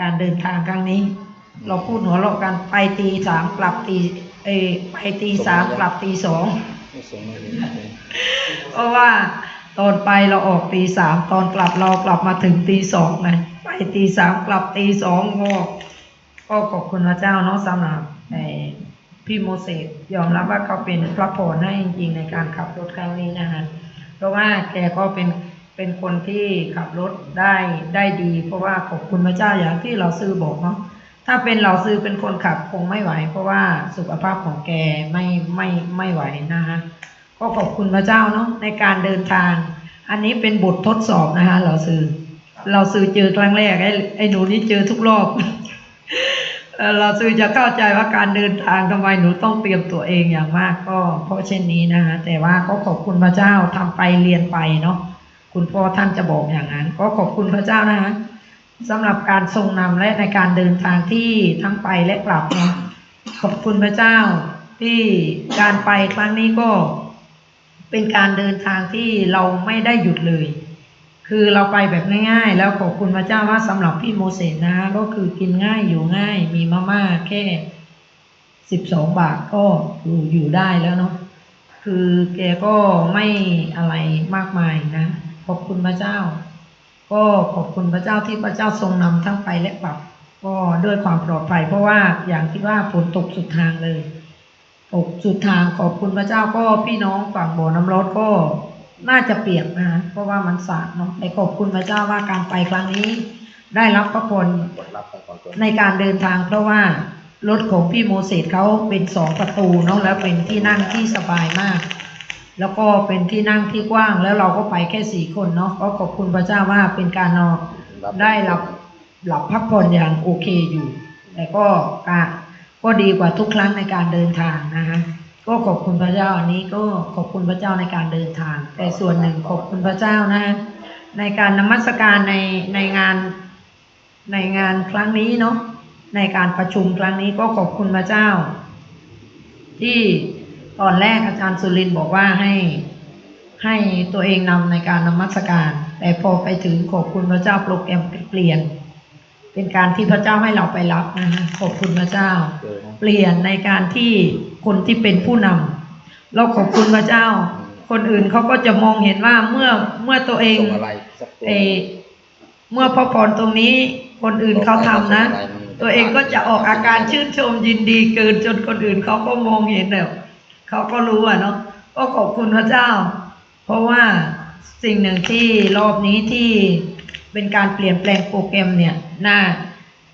การเดินทางครั้งนี้ เราพูดหัวเราะกันไปตีสามกลับตีเอยไปตีสามกลับตีสองไม่ส่งมาเลยเพราะว่าตอนไปเราออกตีสามตอนกลับเรากลับมาถึงตีสองไงไปตีสามกลับตีสองก็ก็ขอบคุณพระเจ้าเนาะสำหรับไอ้พี่โมเสสยอมรับว่าเขาเป็นพระพรให้จริงๆในการขับรถครั้งนี้นะคะเพราะว่าแกก็เป็น เป็นคนที่ขับรถได้ได้ดี เพราะว่าขอบคุณพระเจ้าอย่างที่เราซื้อบอกเนาะถ้าเป็นเราซื้อเป็นคนขับคงไม่ไหว เพราะว่าสุขภาพของแกไม่ไม่ไม่ไหวนะคะก็ขอบคุณพระเจ้าเนาะในการเดินทาง อันนี้เป็นบททดสอบนะคะเราซื้อเราซื้อเจอครั้งแรกไอ้ไอ้หนูนี่เจอทุกรอบเอ่อเราซื้อจะเข้าใจว่าการเดินทางทำไมหนูต้องเตรียมตัวเองอย่างมากก็เพราะเช่นนี้นะคะแต่ว่าก็ขอบคุณพระเจ้าทำไปเรียนไปเนาะ คุณพ่อท่านจะบอกอย่างนั้น ก็ขอบคุณพระเจ้านะคะสำหรับการทรงนำและในการเดินทางที่ทั้งไปและกลับเนาะขอบคุณพระเจ้าที่การไปครั้งนี้ก็เป็นการเดินทางที่เราไม่ได้หยุดเลย คือเราไปแบบง่ายๆ แล้วขอบคุณพระเจ้าว่าสำหรับพี่โมเสสนะ ก็คือกินง่ายอยู่ง่าย มีมาม่าแค่สิบสองบาทก็อยู่อยู่ได้แล้วเนาะคือแกก็ไม่อะไรมากมายนะ ขอบคุณพระเจ้า ก็ขอบคุณพระเจ้าที่พระเจ้าทรงนำทั้งไปและกลับ ก็ด้วยความปลอดภัย เพราะว่าอย่างที่ว่าฝนตกสุดทางเลยตกสุดทางขอบคุณพระเจ้าก็พี่น้องฝั่งบ่อน้ำร้อนก็น่าจะเปียกนะเพราะว่ามันสาดเนาะแต่ขอบคุณพระเจ้าว่าการไปครั้งนี้ ได้รับพระพรกดรับไปก่อนตัวในการเดินทาง เพราะว่ารถของพี่โมเสสเขาเป็นสองประตูเนาะแล้วเป็นที่นั่งที่สบายมาก แล้วก็เป็นที่นั่งที่กว้างแล้วเราก็ไปแค่สี่คนเนาะก็ขอบคุณพระเจ้าว่าเป็นการนอนได้หลับหลับพักผ่อนอย่างโอเคอยู่ แต่ก็กะก็ดีกว่าทุกครั้งในการเดินทางนะคะก็ขอบคุณพระเจ้าอันนี้ก็ขอบคุณพระเจ้าในการเดินทาง แต่ส่วนหนึ่งขอบคุณพระเจ้านะในการนมัสการในในงานในงานครั้งนี้เนาะในการประชุมครั้งนี้ก็ขอบคุณพระเจ้า ที่ ตอนแรกอาจารย์สุรินทร์บอกว่าให้ให้ตัวเองนำในการนมัสการ แต่พอไปถึงขอบคุณพระเจ้าโปรแกรมเปลี่ยน เป็นการที่พระเจ้าให้เราไปรับนะคะขอบคุณพระเจ้าเจอนะเปลี่ยนในการที่คนที่เป็นผู้นำเราขอบคุณพระเจ้า คนอื่นเขาก็จะมองเห็นว่าเมื่อเมื่อตัวเองส่งอะไรสักตัวเออเมื่อพระพรตรงนี้คนอื่นเขาทำนะ ตัวเองก็จะออกอาการชื่นชมยินดีเกินจนคนอื่นเขาก็มองเห็นแล้ว เขาก็รู้อะเนาะก็ขอบคุณพระเจ้า เพราะว่าสิ่งหนึ่งที่รอบนี้ที่เป็นการเปลี่ยนแปลงโปรแกรมเนี่ยน่า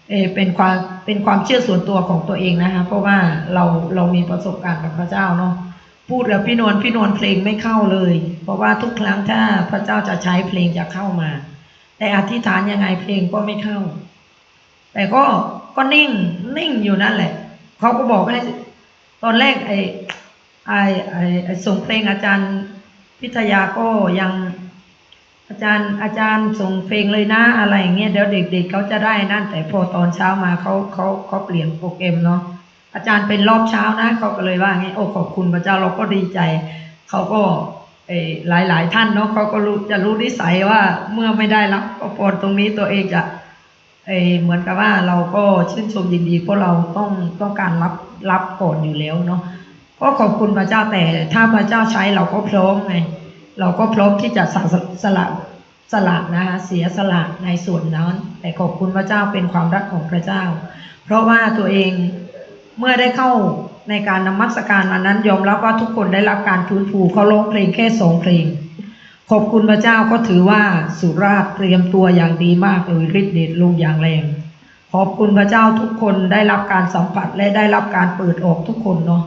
เอเป็นความเป็นความเชื่อส่วนตัวของตัวเองนะคะ เพราะว่าเราเรามีประสบการณ์กับพระเจ้าเนาะพูดกับพี่นวลพี่นวลเพลงไม่เข้าเลย เพราะว่าทุกครั้งถ้าพระเจ้าจะใช้เพลงจะเข้ามา แต่อธิษฐานยังไงเพลงก็ไม่เข้า แต่ก็ก็นิ่งนิ่งอยู่นั่นแหละเขาก็บอกให้ตอนแรกไอ้ ไอ้ไอ้ไอ้ส่งเพลงอาจารย์พิทยาก็ยังอาจารย์อาจารย์ส่งเพลงเลยนะอะไรอย่างเงี้ยเดี๋ยวเด็กๆเขาจะได้นั่นแต่พอตอนเช้ามาเขาเขาเขาเปลี่ยนโปรแกรมเนาะอาจารย์เป็นรอบเช้านะเขาก็เลยว่าไงโอ้ขอบคุณพระเจ้าเราก็ดีใจเขาก็เออหลายหลายๆท่านเนาะเขาก็รู้จะรู้นิสัยว่าเมื่อไม่ได้รับพระพรตรงนี้ตัวเองจะเออเหมือนกับว่าเราก็ชื่นชมยินดีเพราะเราต้องต้องการรับรับก่อนอยู่แล้วเนาะ ก็ขอบคุณพระเจ้าแต่ถ้าพระเจ้าใช้เราก็พร้อมไงเราก็พร้อมที่จะสละสละสละนะคะเสียสละในส่วนนั้น แต่ขอบคุณพระเจ้าเป็นความรักของพระเจ้า เพราะว่าตัวเองเมื่อได้เข้าในการนมัสการวันนั้นยอมรับว่าทุกคนได้รับการฟื้นฟูเขาร้องเพลงแค่สองเพลง ขอบคุณพระเจ้าก็ถือว่าสุราษเตรียมตัวอย่างดีมากเลยฤทธิ์เดชลงอย่างแรง ขอบคุณพระเจ้าทุกคนได้รับการสัมผัสและได้รับการเปิดออกทุกคนเนาะ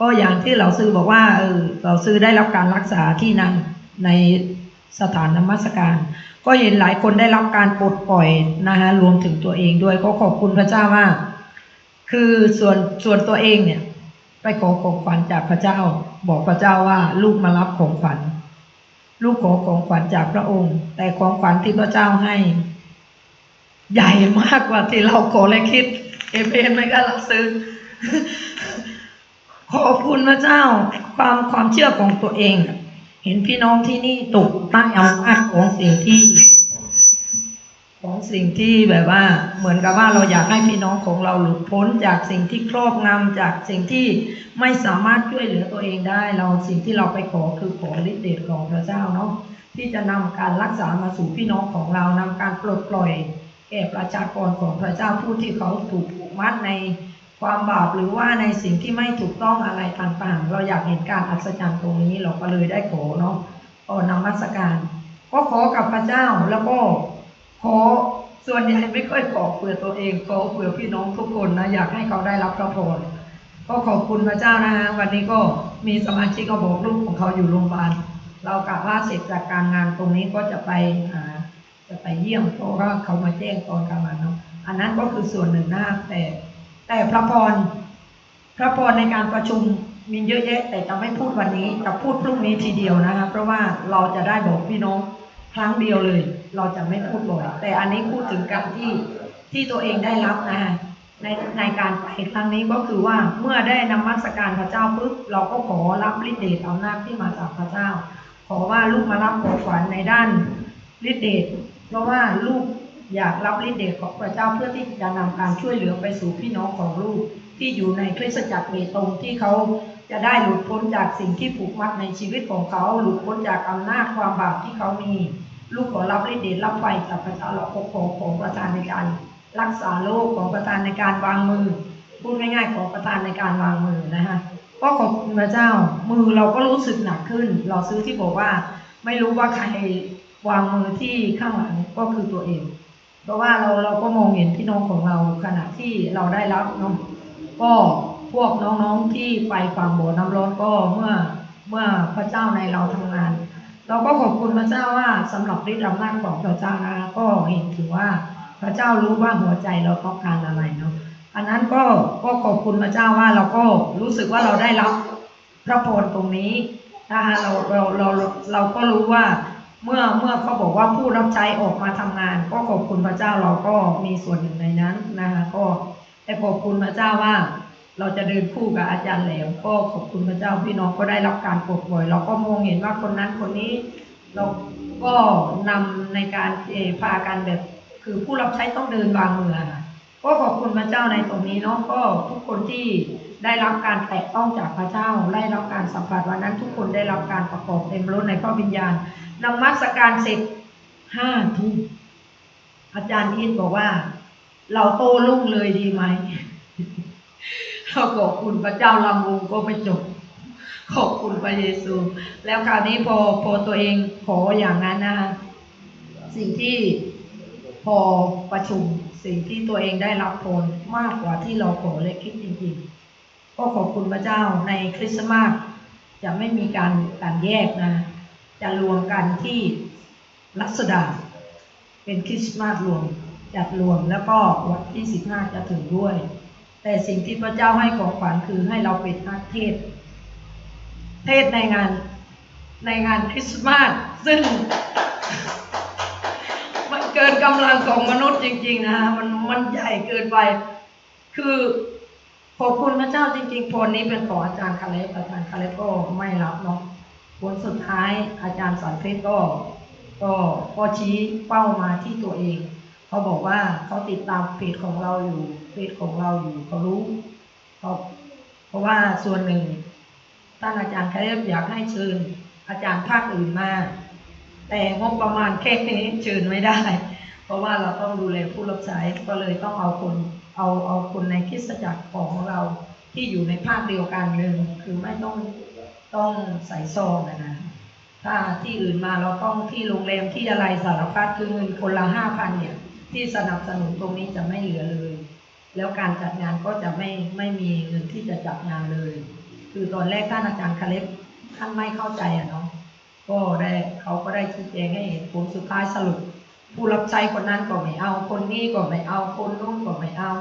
ก็อย่างที่เราซื้อบอกว่าเออเราซื้อได้รับการรักษาที่นั่นในสถานนมัสการ ก็เห็นหลายคนได้รับการปลดปล่อยนะคะรวมถึงตัวเองด้วยก็ขอบคุณพระเจ้าว่าคือส่วนส่วนตัวเองเนี่ย ไปขอของขวัญจากพระเจ้า บอกพระเจ้าว่า ลูกมารับของขวัญลูกขอของขวัญจากพระองค์ แต่ของขวัญที่พระเจ้าให้ ใหญ่มากกว่าที่เราขอและคิด เอเมนไหมก็เราซื้อ ขอบคุณพระเจ้าความความเชื่อของตัวเอง เห็นพี่น้องที่นี่ตกใต้อำนาจของสิ่งที่ ของสิ่งที่แบบว่า เหมือนกับว่าเราอยากให้พี่น้องของเราหลุดพ้นจากสิ่งที่ครอบงำจากสิ่งที่ไม่สามารถช่วยเหลือตัวเองได้ เราสิ่งที่เราไปขอคือขอฤทธิ์เดชของพระเจ้าเนาะที่จะนำการรักษามาสู่พี่น้องของเรานำการปลดปล่อยแก่ประชากรของพระเจ้าผู้ที่เขาถูกผูกมัดใน ความบาปหรือว่าในสิ่งที่ไม่ถูกต้องอะไรต่างๆ เราอยากเห็นการอัศจรรย์ตรงนี้เราก็เลยได้ขอเนาะก็นมัสการ ก็ขอกับพระเจ้าแล้วก็ขอส่วนใหญ่ไม่ค่อยขอเผื่อตัวเองขอเผื่อพี่น้องทุกคนนะอยากให้เขาได้รับพระพรก็ขอบคุณพระเจ้านะฮะวันนี้ก็มีสมาชิกก็บอกลูกของเขาอยู่โรงพยาบาลเรากะว่าเสร็จจากการงานตรงนี้ก็จะไปหาจะไปเยี่ยมเพราะว่าเขามาแจ้งตอนกลางวันเนาะอันนั้นก็คือส่วนหนึ่งนะแต่ แต่พระพร พระพรในการประชุมมีเยอะแยะ แต่จะไม่พูดวันนี้จะพูดพรุ่งนี้ทีเดียวนะคะ เพราะว่าเราจะได้บอกพี่น้องครั้งเดียวเลย เราจะไม่พูดบ่อยแต่อันนี้พูดถึงการที่ที่ตัวเองได้รับนะคะในในการไปครั้งนี้ก็คือว่าเมื่อได้นมัสการพระเจ้าปุ๊บเราก็ขอรับฤทธิ์เดชอำนาจที่มาจากพระเจ้า ขอว่าลูกมารับของขวัญในด้านฤทธิ์เดชเพราะว่าลูก อยากรับฤทธิ์เดชของพระเจ้าเพื่อที่จะนำการช่วยเหลือไปสู่พี่น้องของลูก ที่อยู่ในคริสตจักรเบตงที่เขาจะได้หลุดพ้นจากสิ่งที่ผูกมัดในชีวิตของเขา หลุดพ้นจากอำนาจความบาปที่เขามี ลูกขอรับฤทธิ์เดชรับไฟจากพระเจ้าเราขอขอของประทานในการ รักษาโรคของประทานในการวางมือพูดง่ายๆของประทานในการวางมือนะคะก็ขอบคุณพระเจ้า มือเราก็รู้สึกหนักขึ้น เราซื้อที่บอกว่า ไม่รู้ว่าใครวางมือที่ข้างหลังก็คือตัวเอง เพราะว่าเราเราก็มองเห็นพี่น้องของเราขณะที่เราได้รับเนาะก็พวกน้องๆที่ไปฝั่งโบสถ์น้ำร้อนก็เมื่อเมื่อพระเจ้าในเราทำงาน เราก็ขอบคุณพระเจ้าว่าสำหรับฤทธิ์อำนาจของพระเจ้านะก็เห็นถึงว่าพระเจ้ารู้ว่าหัวใจเราต้องการอะไรเนาะอันนั้นก็ก็ขอบคุณพระเจ้าว่าเราก็รู้สึกว่าเราได้รับพระพรตรงนี้นะคะเราเราเราเราก็รู้ว่า เมื่อเมื่อเขาบอกว่าผู้รับใช้ออกมาทำงาน ก็ขอบคุณพระเจ้าเราก็มีส่วนหนึ่งในนั้นนะคะก็แต่ขอบคุณพระเจ้าว่า เราจะเดินคู่กับอาจารย์แหลมก็ขอบคุณพระเจ้าพี่น้องก็ได้รับการปลดปล่อยเราก็มองเห็นว่าคนนั้นคนนี้ เราก็นำในการเอพากันแบบ คือผู้รับใช้ต้องเดินวางมือก็ขอบคุณพระเจ้าในตรงนี้เนาะก็ทุกคนที่ได้รับการแตะต้องจากพระเจ้าได้รับการสัมผัสวันนั้นทุกคนได้รับการประกอบเต็มล้นในพระวิญญาณ นมัสการเสร็จห้าทุ่มอาจารย์อินบอกว่า เราโตลุ่งเลยดีไหมเราขอบคุณพระเจ้าลำวงก็ไม่จบ ขอบคุณพระเยซู แล้วคราวนี้พอพอตัวเองขออย่างนั้นนะสิ่งที่พอประชุมสิ่งที่ตัวเองได้รับผลมากกว่าที่เราขอและคิดจริงๆ ก็ขอบคุณพระเจ้าในคริสต์มาสจะไม่มีการการแยกนะ จะรวมกันที่รัศดา เป็นคริสต์มาสรวมจัดรวมแล้วก็วันที่สิบห้าจะถึงด้วย แต่สิ่งที่พระเจ้าให้ของขวัญคือให้เราเป็นนักเทศ เทศในงานในงานคริสต์มาสซึ่งมันเกินกำลังของมนุษย์จริง ๆ นะฮะมันมันใหญ่เกินไป คือขอบคุณพระเจ้าจริงๆผลนี้เป็นของอาจารย์คาเล็บอาจารย์คาเล็บก็ไม่รับเนาะ ผลสุดท้ายอาจารย์สอนเพชรก็ก็ก็ชี้เป้ามาที่ตัวเองเขาบอกว่าเขาติดตามเพจของเราอยู่เพจของเราอยู่เขารู้เขาเพราะว่าส่วนหนึ่งท่านอาจารย์คาเล็บอยากให้เชิญ อาจารย์ภาคอื่นมาแต่งบประมาณแค่นี้เชิญไม่ได้ เพราะว่าเราต้องดูแลผู้รับใช้ก็เลยต้องเอาคนเอาเอาคนในคิสจักรของเราที่อยู่ในภาคเดียวกันหนึ่งคือไม่ต้อง ต้องใส่ซองนะนะ ถ้าที่อื่นมาเราต้องที่โรงแรมที่อะไรสารพัดคือเงินคนละห้าพันเนี่ย ที่สนับสนุนตรงนี้จะไม่เหลือเลย แล้วการจัดงานก็จะไม่ไม่มีเงินที่จะจัดงานเลย คือตอนแรกท่านอาจารย์คาเล็บท่านไม่เข้าใจอะเนาะก็ได้เขาก็ได้ชี้แจงให้เห็นผลสุดท้ายสรุป ผู้รับใช้คนนั้นก็ไม่เอา คนนี้ก็ไม่เอา คนนู้นก็ไม่เอา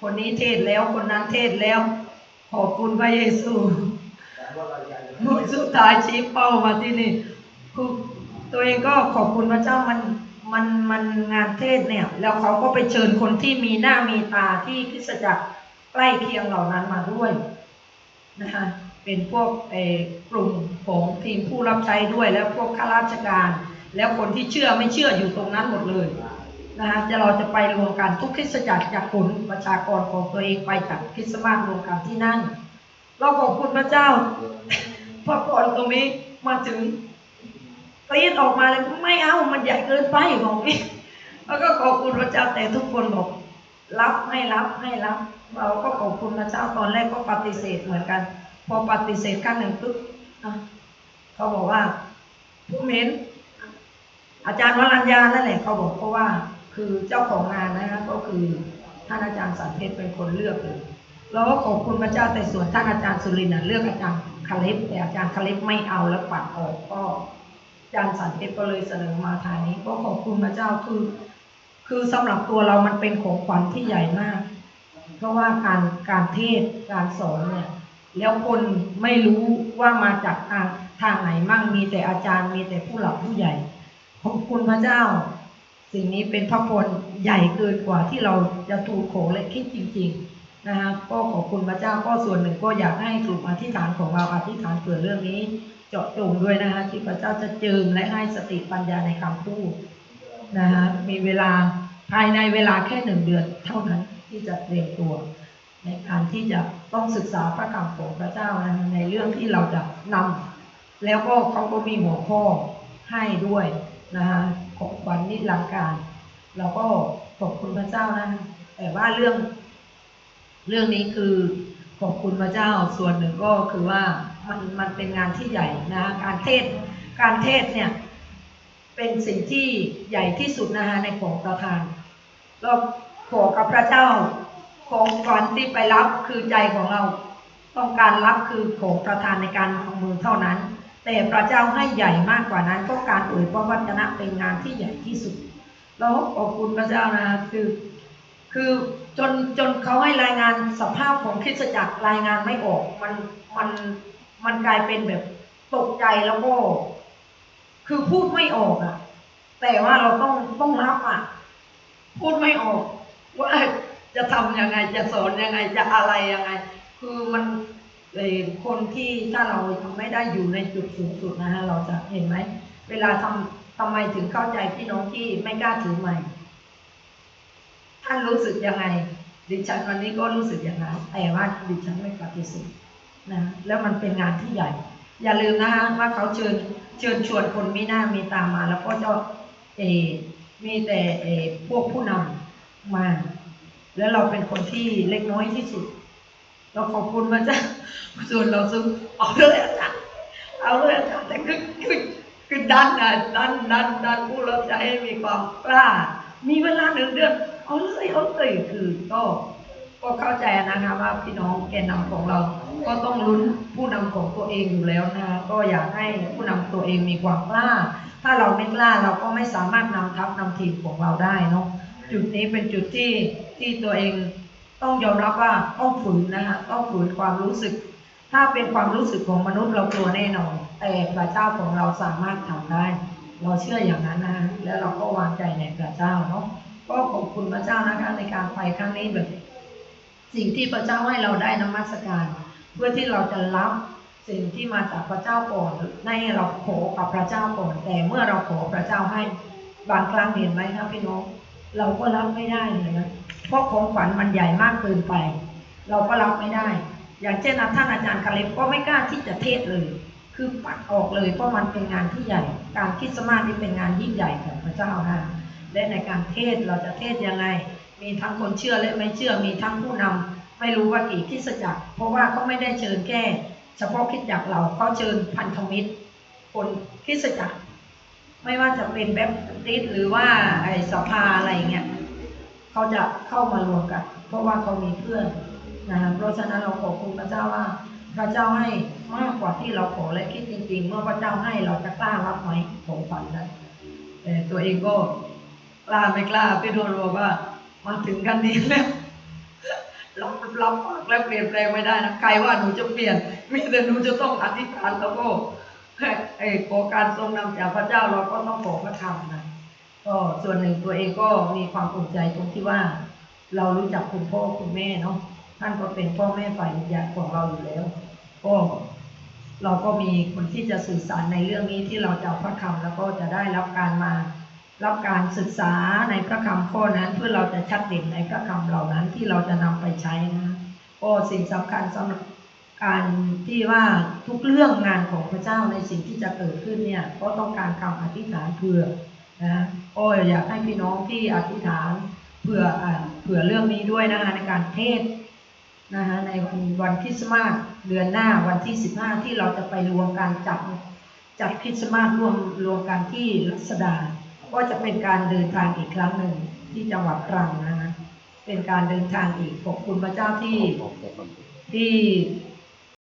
คนนี้เทศแล้วคนนั้นเทศแล้วขอบคุณพระเยซู ผลสุดท้ายชี้เป้ามาที่นี่คือตัวเองก็ขอบคุณพระเจ้ามันมันมันงานเทศเนี่ย แล้วเขาก็ไปเชิญคนที่มีหน้ามีตาที่คิสจักรใกล้เคียงเหล่านั้นมาด้วยนะคะเป็นพวกเออกลุ่มของทีมผู้รับใช้ด้วยแล้วพวกข้าราชการ แล้วคนที่เชื่อไม่เชื่ออยู่ตรงนั้นหมดเลยนะคะจะเราจะไปรวมกันทุกคริสตจักรจากผลประชากรของตัวเองไปจากคริสต์มาสรวมกันที่นั่น เราขอบคุณพระเจ้าพอก่อนตรงนี้มาถึงกรีดออกมาเลยไม่เอามันใหญ่เกินไปบอกนี่แล้วก็ขอบคุณพระเจ้าแต่ทุกคนบอกรับให้รับให้รับ เราก็ขอบคุณพระเจ้าตอนแรกก็ปฏิเสธเหมือนกัน พอปฏิเสธครั้งหนึ่งปุ๊บเขาบอกว่าผู้เมนอาจารย์วรัญญานั่นแหละเขาบอกเพราะว่า คือเจ้าของงานนะคะก็คือท่านอาจารย์สันเพชรเป็นคนเลือกเลย เราก็ขอบคุณพระเจ้าแต่ส่วนท่านอาจารย์สุรินทร์เลือกอาจารย์คาเล็บแต่อาจารย์คาเล็บไม่เอาแล้วปัดออกก็อาจารย์สันเพชรก็เลยเสนอมาทางนี้ก็ขอบคุณพระเจ้าคือ คือสำหรับตัวเรามันเป็นของขวัญที่ใหญ่มาก เพราะว่าการการเทศการสอนเนี่ยแล้วคนไม่รู้ว่ามาจากทางทางไหนมั่งมีแต่อาจารย์มีแต่ผู้หลักผู้ใหญ่ ขอบคุณพระเจ้า สิ่งนี้เป็นพระพรใหญ่เกินกว่าที่เราจะถูกโขและคิดจริง ๆ นะคะก็ขอบคุณพระเจ้าก็ส่วนหนึ่งก็อยากให้กลุ่มอธิษฐานของเราอธิษฐานเผื่อเรื่องนี้ เจาะจงด้วยนะคะที่พระเจ้าจะเจิมและให้สติปัญญาในคำพูดนะคะมีเวลาภายในเวลาแค่หนึ่งเดือนเท่านั้นที่จะเตรียมตัว ในการที่จะต้องศึกษาพระคำของพระเจ้านะในเรื่องที่เราจะนำแล้วก็เขาก็มีหัวข้อให้ด้วยนะคะของขวัญนิรันดร์การ เราก็ขอบคุณพระเจ้านะแต่ว่าเรื่อง เรื่องนี้คือขอบคุณพระเจ้าส่วนหนึ่งก็คือว่ามันมันเป็นงานที่ใหญ่นะการเทศการเทศเนี่ยเป็นสิ่งที่ใหญ่ที่สุดนะคะในของประทานก็ขอกับพระเจ้าของก่อนที่ไปรับคือใจของเราต้องการรับคือของประทานในการของมือเท่านั้น แต่พระเจ้าให้ใหญ่มากกว่านั้นก็การเอ่ยพระวจนะเป็นงานที่ใหญ่ที่สุดแล้วขอบคุณพระเจ้านะคือ คือจนจนเขาให้รายงานสภาพของคริสตจักรรายงานไม่ออก มันมันมันกลายเป็นแบบตกใจแล้วก็ คือพูดไม่ออกอะแต่ว่าเราต้องต้องรับอะพูดไม่ออก ว่าจะทำยังไง จะสอนยังไง จะอะไรยังไง คือมันเลยคนที่ถ้าเราทำไม่ได้อยู่ในจุดสูงสุดนะฮะเราจะเห็นไหมเวลาทำทำไมถึงเข้าใจพี่น้องที่ไม่กล้าถือใหม่ ท่านรู้สึกยังไง ดิฉันวันนี้ก็รู้สึกอย่างนั้นแต่ว่าดิฉันไม่ปฏิเสธนะแล้วมันเป็นงานที่ใหญ่ อย่าลืมนะคะว่าเขาเชิญเชิญชวนคนมีหน้ามีตามา แล้วก็จะเอมีแต่เอพวกผู้นำมา แล้วเราเป็นคนที่เล็กน้อยที่สุด เราขอบคุณพระเจ้าส่วนเราซึ่งเอาเลยอาจารย์เอาเลยอาจารย์แต่คือคือคือดันนะดันดันดันผู้รับใช้ให้มีความกล้า มีเวลาหนึ่งเดือน เอาเลยเอาเลยคือก็ก็เข้าใจนะคะว่าพี่น้องแกนนำของเรา ก็ต้องลุ้นผู้นำของตัวเองอยู่แล้วนะคะก็อยากให้ผู้นำตัวเองมีความกล้า ถ้าเราไม่กล้าเราก็ไม่สามารถนำทัพนำทีมของเราได้เนาะจุดนี้เป็นจุดที่ที่ตัวเองต้องยอมรับว่าต้องฝืนนะคะต้องฝืนความรู้สึก ถ้าเป็นความรู้สึกของมนุษย์เรากลัวแน่นอน แต่พระเจ้าของเราสามารถทำได้ เราเชื่ออย่างนั้นนะแล้วเราก็วางใจในพระเจ้าเนาะ ก็ขอบคุณพระเจ้านะคะในการไปครั้งนี้แบบสิ่งที่พระเจ้าให้เราได้นมัสการ เพื่อที่เราจะรับสิ่งที่มาจากพระเจ้าก่อนในเราขอกับพระเจ้าก่อน แต่เมื่อเราขอพระเจ้าให้บางครั้งเห็นไหมครับพี่น้องเราก็รับไม่ได้เลยนะเพราะของขวัญมันใหญ่มากเกินไป เราก็รับไม่ได้ อย่างเช่นท่านอาจารย์คาเล็บก็ไม่กล้าที่จะเทศเลย คือปัดออกเลยเพราะมันเป็นงานที่ใหญ่ การคริดสต์มาสนี่เป็นงานยิ่งใหญ่ของพระเจ้านะ และในการเทศเราจะเทศยังไง มีทั้งคนเชื่อและไม่เชื่อมีทั้งผู้นำไม่รู้ว่ากี่คริสจักเพราะว่าเขาไม่ได้เชิญแค่เฉพาะคริสตจักเราเขาเชิญพันธมิตร คนคริสจักไม่ว่าจะเป็นแบบติสหรือว่าไอสภาอะไรเงี้ยเขาจะเข้ามารวมกัน เพราะว่าเขามีเพื่อนนะคะเพราะฉะนั้นเราขอบคุณพระเจ้าว่าพระเจ้าให้มากกว่าที่เราขอและคิดจริง ๆ เมื่อพระเจ้าให้เราจะกล้ารับไหมของฝันนั้นแต่ตัวเองก็ กล้าไม่กล้าพี่โดนบอกว่า มาถึงกันนี้แล้วรับรับปากแล้วเปลี่ยนแปลงไม่ได้นะใครว่าหนูจะเปลี่ยนมีแต่หนูจะต้องอธิษฐานแล้วก็ไอ้ขอการทรงนำจากพระเจ้าเราก็ต้องขอพระธรรมนะก็ส่วนหนึ่งตัวเองก็มีความอุ่นใจตรงที่ว่า เรารู้จักคุณพ่อคุณแม่เนาะท่านก็เป็นพ่อแม่ฝ่ายวิญญาณของเราอยู่แล้วก็เราก็มีคนที่จะสื่อสารในเรื่องนี้ที่เราจะพระคำแล้วก็จะได้รับการมา รับการศึกษาในพระคำข้อนั้นเพื่อเราจะชัดเด่นในพระคำเหล่านั้นที่เราจะนำไปใช้นะก็สิ่งสำคัญสำหรับการที่ว่าทุกเรื่องงานของพระเจ้าในสิ่งที่จะเกิดขึ้นเนี่ยก็ต้องการคำอธิษฐานเผื่อนะก็อยากให้พี่น้องที่อธิษฐานเผื่ออเผื่อเรื่องนี้ด้วยนะคะในการเทศนะคะในวันวันคริสต์มาสเดือนหน้าวันที่ 15 ที่เราจะไปรวมการจัดจัดคริสต์มาสรวมรวมกันที่ลัษดา ก็จะเป็นการเดินทางอีกครั้งหนึ่งที่จังหวัดตรังนะฮะเป็นการเดินทางอีกขอบคุณพระเจ้าที่ที่